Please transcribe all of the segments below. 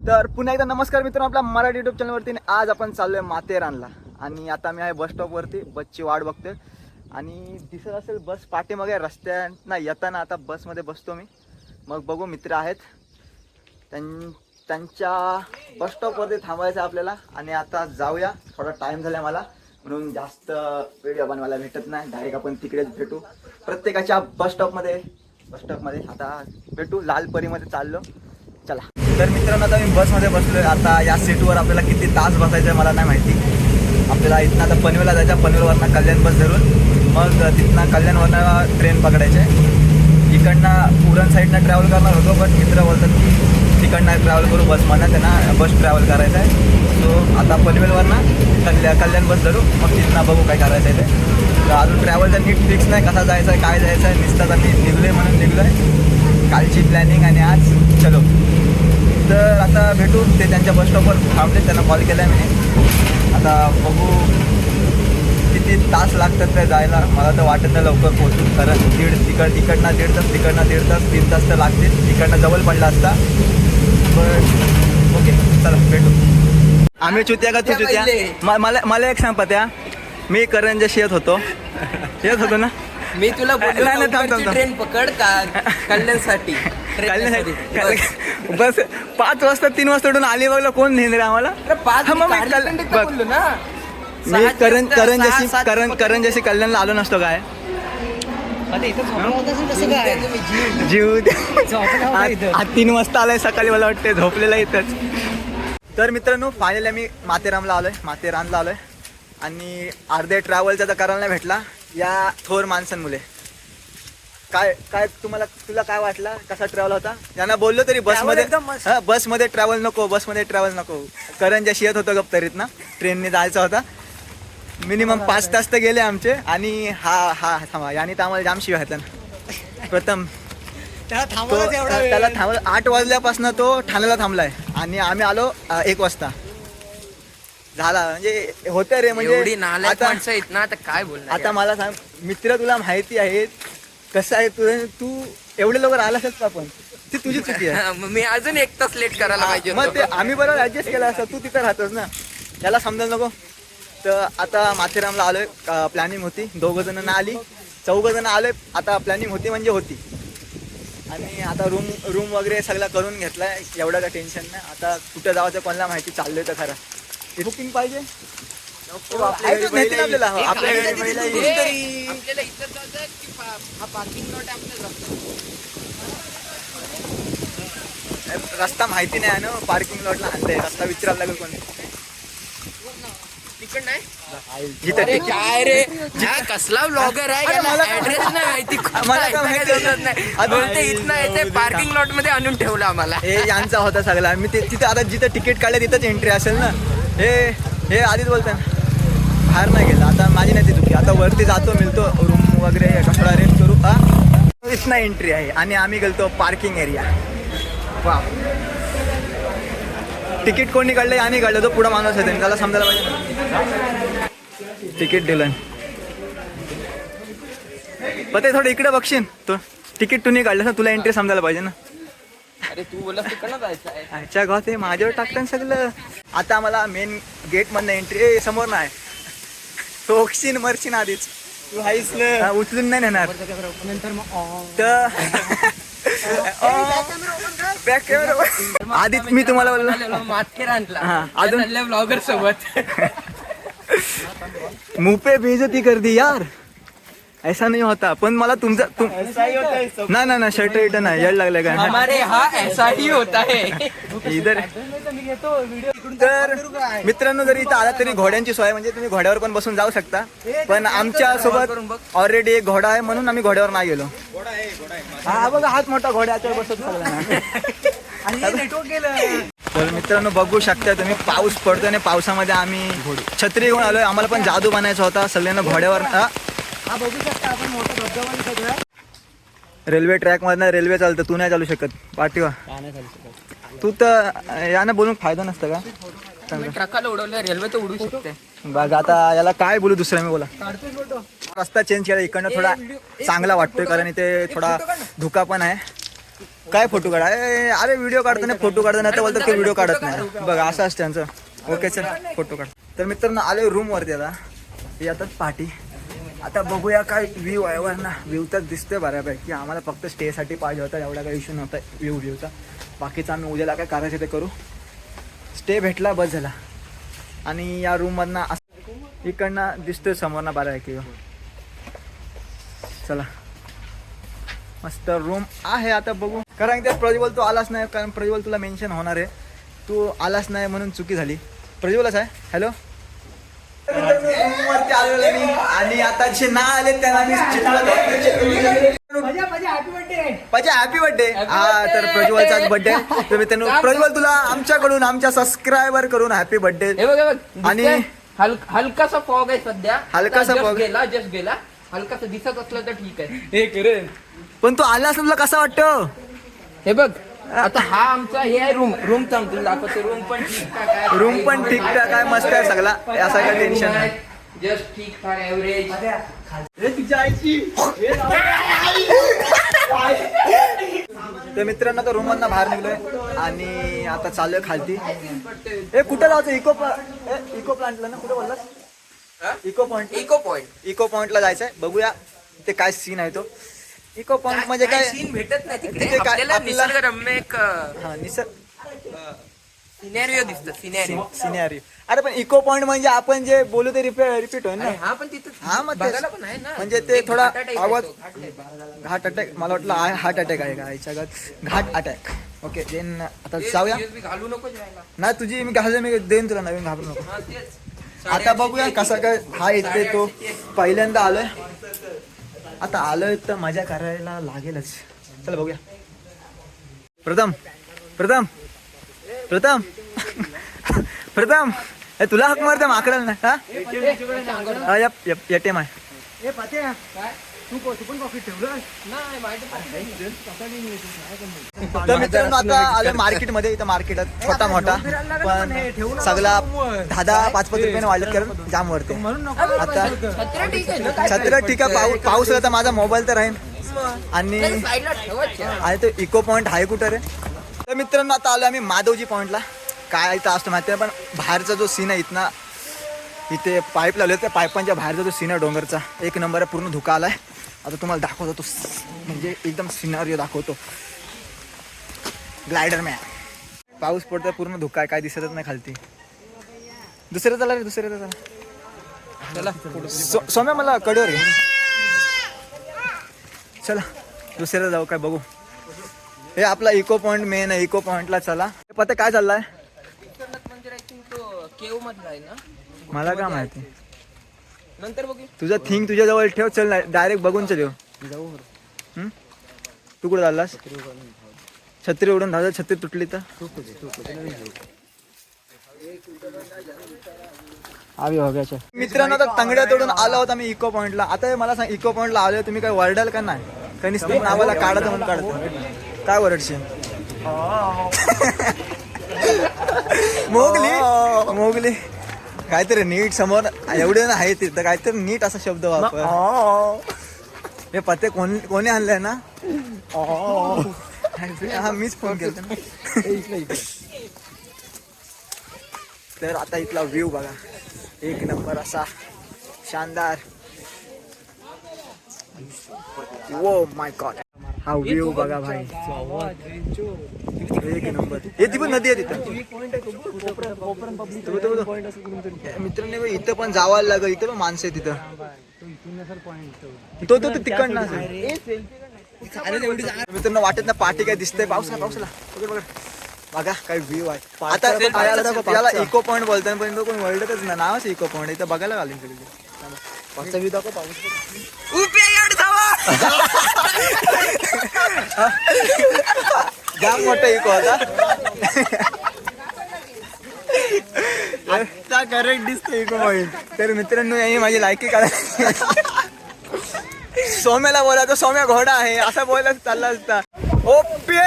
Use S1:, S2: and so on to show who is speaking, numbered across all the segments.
S1: तर पुन्हा एकदा नमस्कार मित्रांनो आपल्या मराठी युट्यूब चॅनलवरती आणि आज आपण चाललोय माथेरानला. आणि आता मी आहे बस स्टॉपवरती बसची वाट बघतोय. आणि दिसत असेल बस पाठीमागे रस्त्यांना येताना आता बसमध्ये बसतो मी. मग बघू मित्र आहेत. त्यां त्यांच्या बस स्टॉपवरती थांबायचं आहे आपल्याला. आणि आता जाऊया. थोडा टाईम झाला मला. म्हणून जास्त व्हिडिओ बनवायला भेटत नाही. डायरेक्ट आपण तिकडेच भेटू. प्रत्येकाच्या बस स्टॉपमध्ये बस स्टॉपमध्ये आता भेटू. लालपरीमध्ये चाललो. चला. तर मित्रांनो आता मी बसमध्ये बसलोय. आता या सीटवर आपल्याला किती तास बसायचं आहे मला नाही माहिती. आपल्याला इथनं आता पनवेलला जायचं पनवेलवरनं कल्याण बस धरून. मग तिथनं कल्याणवरनं ट्रेन पकडायचे इकडनं उरण साईडनं ट्रॅव्हल करणार होतो बट मित्र बोलतात की तिकडनं ट्रॅव्हल करू बस म्हणा त्यांना बस ट्रॅव्हल करायचं आहे. सो आता पनवेलवरनं कल्या कल्याण बस धरू. मग तिथनं बघू काय करायचं आहे ते. तर अजून ट्रॅव्हलचं नीट फिक्स नाही कसा जायचं आहे काय जायचं आहे निसतात आम्ही निघलो आहे म्हणून निघलो आहे कालची प्लॅनिंग आणि आज चलो. तर आता भेटू ते त्यांच्या बस स्टॉपवर थांबले त्यांना कॉल केला आहे मी. आता बघू किती तास लागतात काय जायला. मला तर वाटत नाही लवकर पोहोचू. कारण दीड तिकड तिकडनं दीड तास तिकडनं दीड तास तीन तास तर लागतील. तिकडनं जवळ पडला असता. पण ओके चला भेटू. आम्ही चुत्या का तू चुत्या? मला मला एक सांग पत्या. मी करंजाशी येत होतो. येत होतो ना?
S2: मी तुला
S1: नाही, थांब.
S2: ट्रेन पकड का कल्याणसाठी.
S1: कल्याण-
S2: बस.
S1: बस. पाच वाजता तीन वाजता उठून अलिबागला कोण नेहमी रे आम्हाला?
S2: अरे पाच
S1: हा, मग मी
S2: काढली
S1: कल-
S2: पण
S1: बघ.
S2: बोललो ना.
S1: मी
S2: सहा
S1: करण करण
S2: सहा,
S1: जशी
S2: सात
S1: करण करण जशी कल्याणला आलो नसतो काय?
S2: जीव द्या तुम्ही, जीव.
S1: जीव
S2: झोपला होता इथं.
S1: आज तीन वाजता आलाय सकाळी मला वाटते झोपलेला इथंच. तर मित्रांनो फायनली आम्ही माथेरानला आलोय. माथेरानला आलोय. आणि अर्धे ट्रॅव्हलचा तर करायला नाही भेटला. या थोर माणसांमुळे. काय काय तुम्हाला तुला काय वाटला? कसा ट्रॅव्हल होता? त्यांना बोललो तरी बसमध्ये
S2: एकदम मस्त.
S1: हा, बसमध्ये ट्रॅव्हल नको बसमध्ये ट्रॅव्हल नको. करंजाशी येत होतं गप तरीत ना ट्रेनने जायचा होता. मिनिमम पाच तास तर गेले आमचे. आणि हा हा थांबा याने तर आम्हाला जाम शिवाय ना. प्रथम. त्याला थांबला आठ वाजल्यापासून तो ठाण्याला थांबलाय. आणि आम्ही आलो एक वाजता. झाला. म्हणजे होतं रे म्हणजे आता
S2: माणसं आहेत ना आता काय बोलणार
S1: आता मला सांग मित्र तुला माहिती आहे कसं आहे तुझं? तू एवढे लवकर आलास का पण? ती तुझी चुकी आहे.
S2: हा, मग मी अजून एक तास लेट करायला पाहिजे
S1: मग ते
S2: होतं.
S1: आम्ही बरोबर ऍडजस्ट केला असतं. तू तिथं राहतोस ना. त्याला समजायला नको. तर आता माथेरामला आलोय प्लॅनिंग होती. दोघं जण ना आली. चौघं जण आलोय. आता प्लॅनिंग होती म्हणजे होती. आणि आता रूम रूम वगैरे सगळं करून घेतलाय. एवढं काय टेन्शन नाही. आता कुठं जायचं कोणाला माहिती. चाललोय तर खरं. बुकिंग पाहिजे. आपल्याला. आपल्या.
S2: आपल्याला की पा- हा पार्किंग लॉट
S1: रस्ता माहिती नाही आहे ना पार्किंग लॉटला आणलंय. रस्ता विचारायला लागेल कोणी.
S2: तिकड नाही?
S1: जिथं
S2: अरे काय रे? हा कसला ब्लॉगर आहे याला ऍड्रेस नाही माहिती.
S1: मला काय माहिती? आता-
S2: बोलते इथनं येते पार्किंग लॉटमध्ये आणून ठेवलं आम्हाला.
S1: हे यांचा होता सगळा. मी ते तिथं आता जिथं तिकीट काढलं तिथंच एंट्री असेल ना. हे हे आधीच बोलतात बाहेर नाही गेलं. आता माझी नाही ती चुकी आता वरती जातो मिळतो रूम वगैरे कपडा रेंट करू. हा? इथनं एंट्री आहे. आणि आम्ही गेलतो पार्किंग एरिया वा तिकीट कोणी काढलं आणि काढलं तो पुढं माणूस आहे त्याला समजायला पाहिजे. तिकीट दिलं पण ते थोडं इकडे बघशील. तो तिकीट तू नाही काढलं ना तुला एंट्री समजायला पाहिजे ना.
S2: अरे तू बोला
S1: गावात हे माझ्यावर टाकतात सगळं. आता मला मेन गेट मधनं एंट्री समोर नाही. ठोकशीन मरशीन आधीच. तू हायस ना. उचलून नाही नेणार. तर. आधीच मी तुम्हाला बोललो.
S2: माथेरानला
S1: हा, अजून-
S2: ब्लॉगर सोबत.
S1: मुंह पे बेइज्जती कर दी यार. ऐसा नहीं होता पण मला तुमचा तुम ना ना ना शर्ट इट नाही येड लागलं काय
S2: हमारे हा ऐसा ही होता है.
S1: इधर तर मित्रांनो जरी इथं आला तरी घोड्यांची सोय आहे, म्हणजे तुम्ही घोड्यावर पण बसून जाऊ शकता. पण आमच्यासोबत ऑलरेडी एक घोडा आहे म्हणून आम्ही घोड्यावर नाही गेलो. हा बघा हाच मोठा घोड्याच्या बसत तर मित्रांनो बघू शकता तुम्ही पाऊस पडतो आणि पावसामध्ये आम्ही छत्री घेऊन आलोय. आम्हाला पण जादू बनायचा होता सगळ्यांना घोड्यावर हा? रेल्वे ट्रॅक मधनं रेल्वे चालतं तू नाही चालू शकत. पाठीवा. तू तर यानं बोलून फायदा नसतं का?
S2: ट्रकाला उडवलं रेल्वे तर उडू शकते.
S1: बघ आता याला काय बोलू दुसऱ्या मी बोला रस्ता चेंज केला इकडनं थोडा चांगला वाटतोय कारण इथे थोडा धुका पण आहे. काय फोटो काढा? अरे व्हिडिओ काढताना फोटो काढताना आता बोलतात की व्हिडिओ काढत नाही. बघा असं असतं त्यांचं. ओके चल फोटो काढ. तर मित्रांनो आले रूम वरती आता. येतात पाठी. आता बघूया काय व्ह्यू आहे. वर ना व्ह्यू तर दिसतोय बऱ्यापैकी. आम्हाला फक्त स्टेसाठी पाहिजे होता एवढा काही इश्यू नव्हता व्ह्यू व्ह्यूचा बाकीचा आम्ही उद्याला काय करायचं ते करू. स्टे भेटला बस झाला. आणि या रूममधनं असं इकडनं दिसतोय समोरनं बऱ्यापैकी चला. मस्त रूम आहे आता बघू. कारण ते प्रज्वल तू आलाच नाही कारण प्रज्वल तुला मेन्शन होणार आहे. तू आलाच नाही म्हणून चुकी झाली. प्रज्वलच आहे. हॅलो वरती आलेलो मी. आणि आता जे ना आले त्यांना मी पाहिजे हॅपी बर्थडे हा तर प्रज्वलचाच बर्थडे तर मित्रांनो प्रज्वल तुला आमच्याकडून आमच्या सबस्क्रायबर करून हॅपी बर्थडे
S2: हे बघ हे बघ.
S1: आणि-
S2: हलकासा फॉग आहे सध्या.
S1: हलकासा fog.
S2: गेला जस्ट गेला. हलकासा दिसत असलं तर ठीक आहे. हे
S1: पण तू आलास ना तुला कसं वाटतं?
S2: हे बघ. आता हा आमचा हे आहे रूम रूम तुला दाखवतो. रूम पण ठीक ठाक आहे.
S1: रूम पण ठीकठाक आहे मस्त आहे सगळा. असं काही टेन्शन नाही.
S2: जस्ट ठीक ठाक ऍव्हरेज
S1: तर मित्रांनो तर रूम मधनं बाहेर निघलोय. आणि आता चाललोय खालती. ए कुठं जायचं? इको इको प्लांटला ना? कुठं बोललास? Echo point
S2: echo point
S1: echo पॉइंटला जायचंय. बघूया. ते काय सीन आहे तो. इको पॉइंट म्हणजे काय?
S2: सीन भेटत नाही तिकडे. आपल्याला निसर्गरम्य एक
S1: हा निसर्ग
S2: सिनेरिओ दिसतं सिनेरिओ
S1: सिनेरी अरे पण इको पॉइंट म्हणजे आपण जे बोलू ते रिपीट रिपीट होईल ना?
S2: हा पण तिथं
S1: हा, मग
S2: पण आहे ना.
S1: म्हणजे ते थोडा आवाज-
S2: घाट
S1: अटॅक मला वाटलं हार्ट अटॅक आहे का? याच्या घाट अटॅक ओके देन आता जाऊया.
S2: घालू नको जायला
S1: नाही तुझी मी घालते मी देईन तुला नवीन घाबरू नको. आता बघूया कसा काय हा येते तो. पहिल्यांदा आलोय. आता आलोय तर मजा करायला लागेलच. चल बघूया. प्रथम प्रथम प्रथम. प्रथम. ए, तुला हक मारते माकडाला ना हा? हा यप यप एटीएम आहे तर मित्रांनो आता आलं मार्केटमध्ये इथं मार्केटात छोटा मोठा पण सगळा दहा दहा पाच पाच रुपयाने वाढलेत कारण जाम वरते आता
S2: आहे
S1: छत्र ठीक आहे. पाऊस पाऊस आला तर माझा मोबाईल तर राहील आणि आहे तो इको पॉइंट आहे कुठं रे? तर मित्रांनो आता आलो आम्ही माधवजी पॉइंटला काय इथं असतं माहिती आहे पण बाहेरचा जो सीन आहे इथना इथे पाईप लावले त्या पाईपांच्या बाहेरचा जो सीन आहे डोंगरचा एक नंबर आहे पूर्ण धुका आलाय. आता तुम्हाला दाखवतो तो म्हणजे एकदम सिनारिओ दाखवतो. ग्लायडर मॅन पाऊस पडतोय पूर्ण धुका आहे काय दिसतच नाही खालती. दुसऱ्या चला रे दुसऱ्या चला.
S2: चला.
S1: सौम्या मला कडवर घे चला दुसऱ्याला जाऊ काय बघू. हे आपला इको पॉइंट मेन आहे इको पॉइंटला चला. पता काय चाललाय? मला काय माहिती.
S2: नंतर बघू.
S1: तुझं थिंग तुझ्या जवळ ठेव चल डायरेक्ट बघून चल येऊ. हम्म? तू कुठं चाललास? छत्री उडून धावता छत्री तुटली तर. मित्रांनो आता तंगड्या तोडून आलो आहोत आम्ही इको पॉइंटला आता हे मला सांग इको पॉइंटला आलोय तुम्ही काय वरडाल का नाही? काही नुसतं नावाला काढत म्हणून काढत काय वरडशील? Mowgli Mowgli. काहीतरी नीट समोर एवढे ना आहे तिथं काहीतरी नीट असा शब्द वापर. हे पते कोण कोणी आणलंय ना? हा मीच फोन केला तर आता इथला व्ह्यू बघा. एक नंबर असा. शानदार. वो माय गॉड हा व्ह्यू बघा भाई. एक नंबर हे ती पण नदी आहे तिथं. इथं पण जावायला लागल इथं पण माणसं आहे तिथं. तो तो तिकडनं. मित्रांनो वाटत ना पाठी काय दिसतंय. पावसाला पावसाला. बघ बघ बघा काय व्ह्यू आहे. आता याला- इको पॉइंट बोलताय पण तो कोण वर्ल्डच ना नावच इको पॉइंट इथं बघायला घालीन सगळी पावसा व्ह्यू दाखव पाऊस जाम मोठा इको होता आता करेक्ट दिसतो इको पॉइंट तर मित्रांनो यांनी माझी लायकी काढायची सोम्याला बोलायचं सोम्या घोडा आहे. असं बोलायला चालला असता. ओपे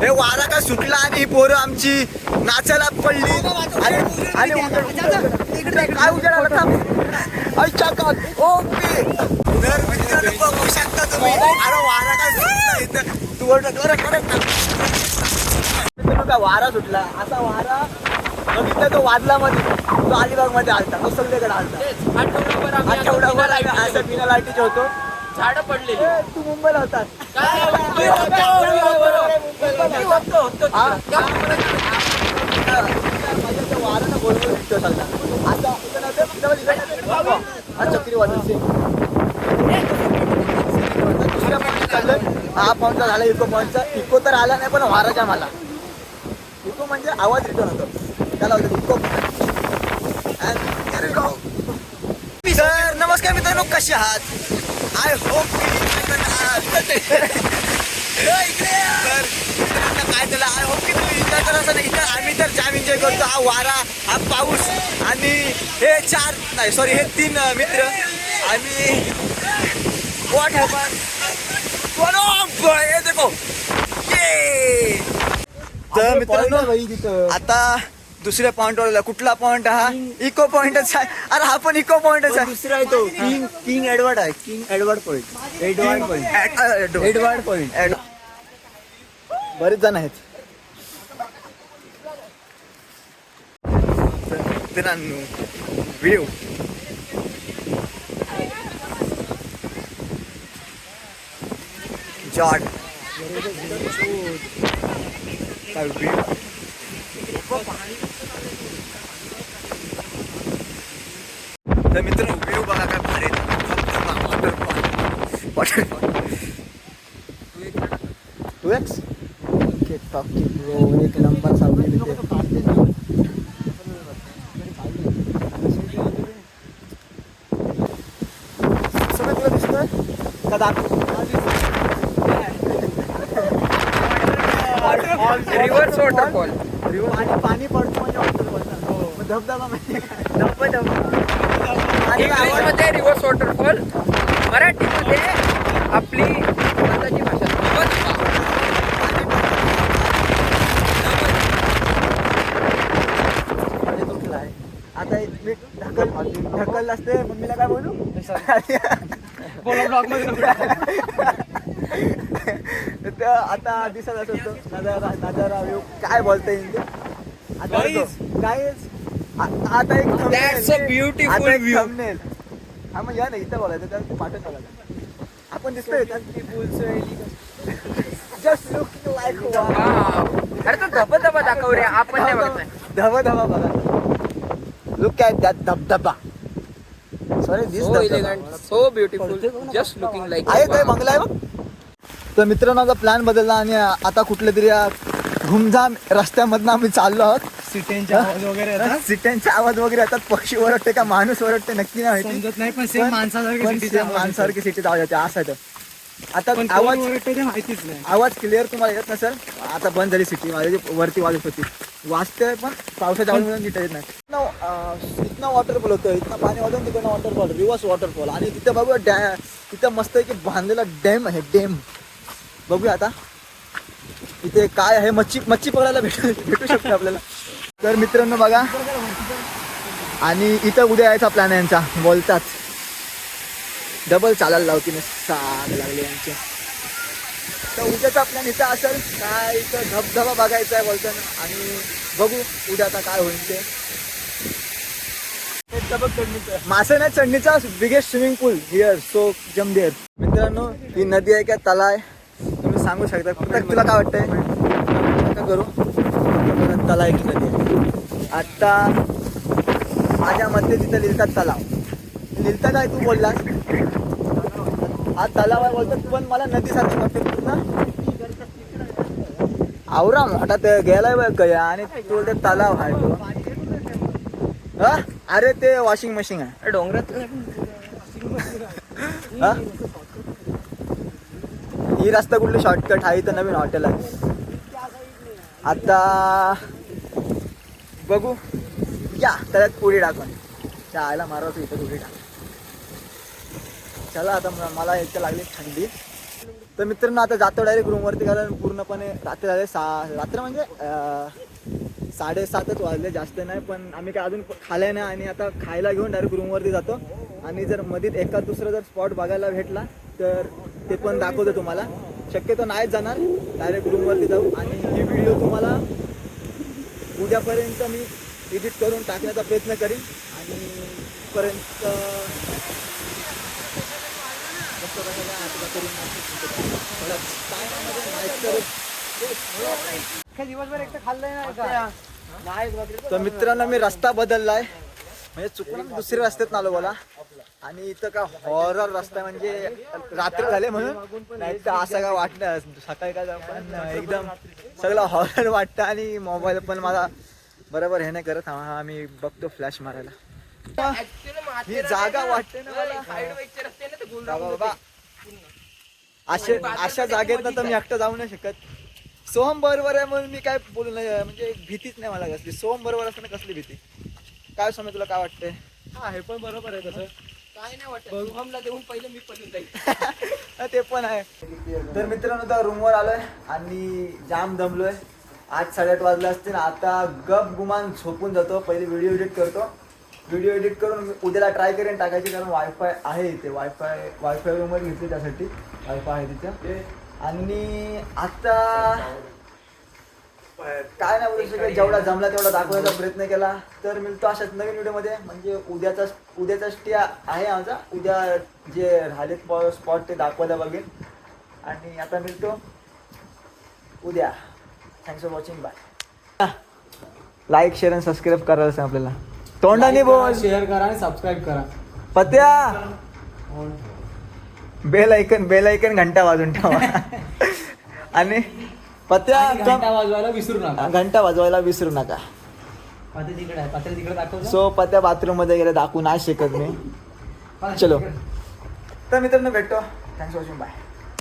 S1: हे वारा का सुटला आणि ही पोरं आमची? नाचायला पडली. आणि- काय उजेड का ओपे तर मित्रांनो बघू शकता तुम्ही. अरे वारा काय सुटला इथं. तू वारा सुटला? असा वारा बघितला तो वादला मध्ये तो अलिबागमध्ये आलता तो सगळीकडे आलता.
S2: तेच आठवडाभर आम्ही असं
S1: आठवडाभर
S2: बिना
S1: आम्ही
S2: लाईटीचे
S1: असं बिना लाईटीचे होतो.
S2: होतो. झाडं पडलेली.
S1: ए, तू मुंबईला
S2: काय होतो, मी होतो. मी होतो, होतो.
S1: हा?
S2: तिकडं.
S1: माझ्या त्या वारानं बोलवलं भेटतो सगळा आता इथं नव्हतं, फक्त मला इथं नव्हतं. हा. चक्रीवादळ सिंग. दुसऱ्या पॉईंट चाललं हा पॉईंटचा झाला इको पॉईंटचा इको तर आला नाही पण वाराच्या मला. इको म्हणजे आवाज रिटर्न होतो. त्याला सर नमस्कार मित्रांनो कसे आहात? आय होप तर मित्रांनो काय झालं? आय होप की तुम्ही एन्जॉय करत असाल इथं आम्ही तर जाम एन्जॉय करतो. हा वारा हा पाऊस आणि हे चार नाही सॉरी हे तीन मित्र. आम्ही वॉट हॅपन ये देखो. ये तर मित्रांनो आता दुसऱ्या पॉइंटवर कुठला पॉइंट हा? इको पॉइंटच आहे. अरे हा पण इको पॉइंटच आहे.
S3: दुसरा आहे तो. किंग किंग एडवर्ड आहे. King Edward point Edward point Edward point
S1: बरेच जण आहेत. मित्रांनो व्हिडिओ जॉड काय व्हिडिओ तर मित्रांनो व्ह्यू बघा काय भारी waterfall waterfall two X okay talkie bro एक नंबर सावली तिथे सगळं तुला दिसतोय? का दाखव
S2: Reverse waterfall.
S1: आणि पाणी पडतो म्हणजे. मग धबधबा म्हणजे काय? आणि
S2: इंग्लिशमध्ये रिव्हर्स वॉटरफॉल. मराठीमध्ये आपली स्वतःची भाषा.
S1: आता एक मी ढकल ढकल असते मम्मीला काय बोलू? तर आता दिसत असतो. नजारा नजारा. काय बोलता येईल आता काहीच आता एक.
S2: That's a beautiful view.
S1: हा मग या ना इथं बोलायचं तर ते बघायचं आपण दिसतोय जस्ट लुक लाईक.
S2: अरे तो धबधबा दाखव रे आपण नाही बघत
S1: धबा धबा बघा. लुक ॲट दॅट धबधबा. Sorry this
S2: so elegant so beautiful just looking like
S1: आहे काय बंगला आहे बघ? तर मित्रांनो आता प्लॅन बदलला आणि आता कुठल्या तरी घुमझाम रस्त्यामधनं आम्ही चाललो आहोत.
S3: सिटेंचे आवाज वगैरे येतात.
S1: सिट्यांचे आवाज वगैरे येतात पक्षी ओरडते का माणूस ओरडते नक्की नाही माहिती.
S3: समजत नाही पण सेम
S1: पण-
S3: माणसासारखे आवाज
S1: सिटीत आवाज येते असं आहे ते. आता आवाज
S3: ते माहितीच नाही.
S1: आवाज क्लिअर तुम्हाला येत नसेल आता बंद झाली सिटी माझी वरती वाजत होती. वाजते पण पावसाच्या आवाज नीट येत नाही. इथनं, अं, इथनं वॉटरफॉल होतं इथनं पाणी वाजून तिकडनं वॉटरफॉल रिव्हर्स वॉटरफॉल आणि तिथे बघूया डॅ तिथं मस्त की बांधलेला डॅम आहे डॅम बघूया आता. इथे काय आहे मच्छी मच्छी पकडायला भेटू भेटू शकते आपल्याला. तर मित्रांनो बघा. आणि इथं उद्या यायचा प्लॅन यांचा. बोलतात. डबल चालायला लावतीने साग लागले यांचे. तर उद्याचा प्लॅन इथं असेल. काय इथं धबधबा बघायचा आहे बोलताना. आणि बघू उद्या आता काय होईल ते. मासे नाही चढणीचा biggest swimming pool here so jam there मित्रांनो ही नदी आहे का? तला आहे. तुम्ही सांगू शकता. तुला काय वाटतंय? करू. तला आहे की नदी? आहे आता माझ्या मते तिथं लिहितात तलाव. लिहिता काय तू बोललास? हा तलाव आहे बोलतात पण मला नदीसारखी वाटते पूर्ण. आवरा मोठा ते गेलाय बघ गया आणि तो ते तलाव आहे तो. हा? अरे ते वॉशिंग मशीन आहे.
S2: डोंगरात
S1: हा? ही रस्ता कुठली शॉर्टकट आहे? इथं नवीन हॉटेल आहे. आता बघू. या त्याच्यात पुढे टाकून. त्या आयला मारवतो इथं पुढे टाक. चला आता मला इथं लागली थंडी. तर मित्रांनो आता जातो डायरेक्ट रूमवरती कारण पूर्णपणे रात्री झाले सा रात्र म्हणजे साडेसातच वाजले जास्त नाही पण आम्ही काय अजून खाल्या नाही आणि आता खायला घेऊन डायरेक्ट रूमवरती जातो. आणि जर मधीत एका दुसरा जर स्पॉट बघायला भेटला तर ते पण दाखवतो तुम्हाला. शक्यतो नाहीच जाणार. डायरेक्ट रूमवरती जाऊ. आणि ही व्हिडिओ तुम्हाला उद्यापर्यंत मी एडिट करून टाकण्याचा प्रयत्न करीन. आणि पर्यंत तर मित्रांनो मी रस्ता बदललाय. म्हणजे चुकून दुसऱ्या रस्त्यात आलो बोला. आणि इथं का हॉरर रस्ता म्हणजे रात्र झाले म्हणून. नाही तर असं काय वाटलं. सकाळी काय पण एकदम सगळं हॉरर वाटतं आणि मोबाईल पण मला बरोबर हे नाही करत. हा मी बघतो फ्लॅश मारायला. ही जागा वाटते ना मला. बाबा बाबा. अशा अशा जागेत ना तर मी एकटं जाऊ नाही शकत. सोहम बरोबर आहे म्हणून मी काय बोलू नाही. म्हणजे भीतीच नाही मला कसली. सोहम बरोबर असताना कसली भीती? काय समज तुला काय वाटतंय?
S3: हा हे पण बरोबर आहे तसं.
S2: काय नाही वाटत. देऊन पहिलं मी जाईल.
S1: ते पण आहे. तर मित्रांनो आता रूमवर आलोय आणि जाम दमलोय. आठ साडेआठ वाजले असतील. आता गप गुमान झोपून जातो. पहिले व्हिडिओ एडिट करतो. व्हिडिओ एडिट करून उद्याला ट्राय करेन टाकायची कारण वायफाय आहे इथे. वायफाय वायफाय रूमवर घेतली त्यासाठी. वायफाय आहे तिथे. आणि आता काय नाही बोलू शकत जेवढा जमला तेवढा दाखवण्याचा प्रयत्न केला. तर मिळतो अशाच नवीन व्हिडिओमध्ये. म्हणजे उद्याचा उद्याचा स्टे आहे आमचा. उद्या जे राहिलेत स्पॉट ते दाखवायला बघेन. आणि आता मिळतो उद्या. Thanks for watching bye like share आणि सबस्क्राईब करायला सांग आपल्याला. तोंडाने बोल.
S3: शेअर करा आणि सबस्क्राईब करा.
S1: पत्या. बेल ऐकन बेल ऐकन घंटा वाजून ठेवा. आणि पत्या
S3: घंटा वाजवायला विसरू नका.
S1: घंटा वाजवायला विसरू नका.
S3: पाते तिकडे आहे पाते तिकडे दाखव
S1: सो पत्या बाथरूममध्ये गेले दाखवू नाही शकत मी चलो. तर मित्रांनो भेटतो. Thanks watching bye